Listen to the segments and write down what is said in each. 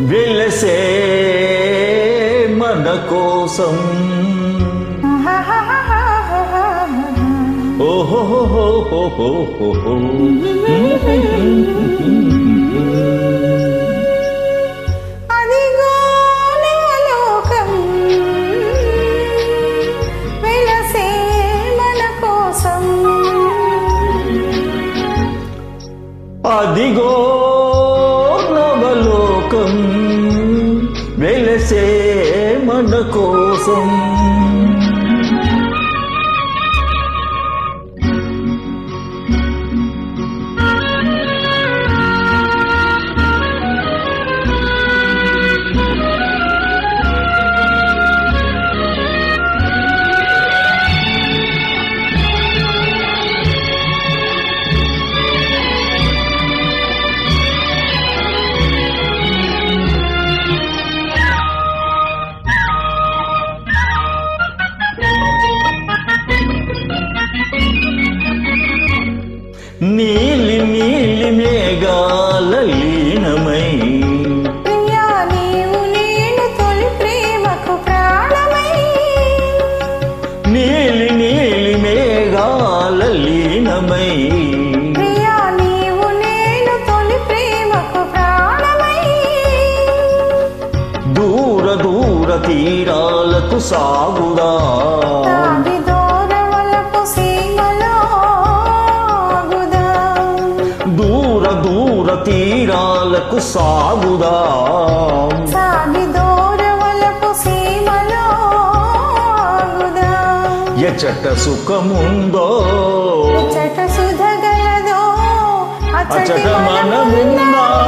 వెలసే మన కోసం. ఓహో నవలోకం వెలసే మన కోసం. నీలి నీలి మేఘాల లీనమై. నీలి నీలి మేఘాల దూర దూర తీరాలకు సాగుదా. దూర తీరాలకు సాగుదా. ఎచట సుఖముందో అచట మనముందా.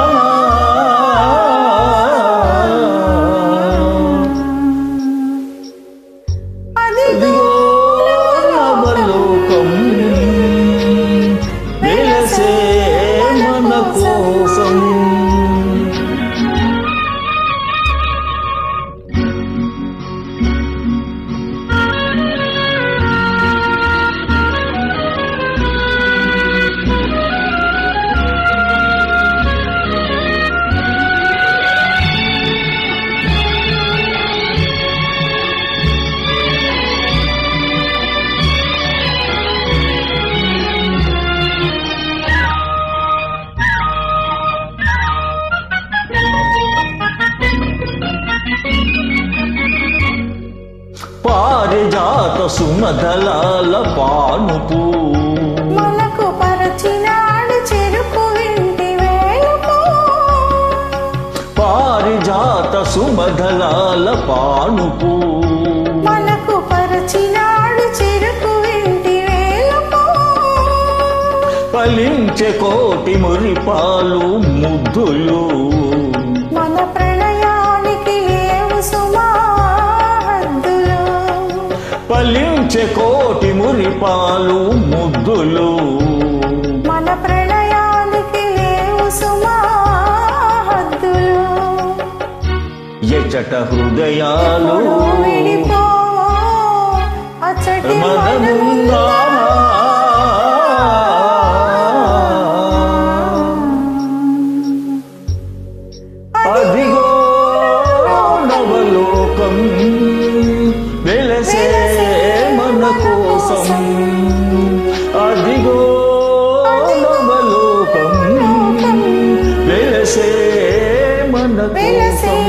పారిజాత సుమధలాల పానుపు. మనకు పరచినాడు చెరుకు వింటి వేలుపు పారిజాత సుమధలాల పానుపు. మనకు పరచినాడు చెరుకు వింటి వేలుపు ఫలించే కోటి మురిపాలు ముద్దులు. మన ప్రణయానికి ఫలించే కోటి మురిపాలు ముద్దులు. మన ప్రణయానికి సుమాహద్దులు. ఎచట హృదయాలు ఎప్పుడు కోసం అదిగో నవలోకం వెలసే మన కోసం.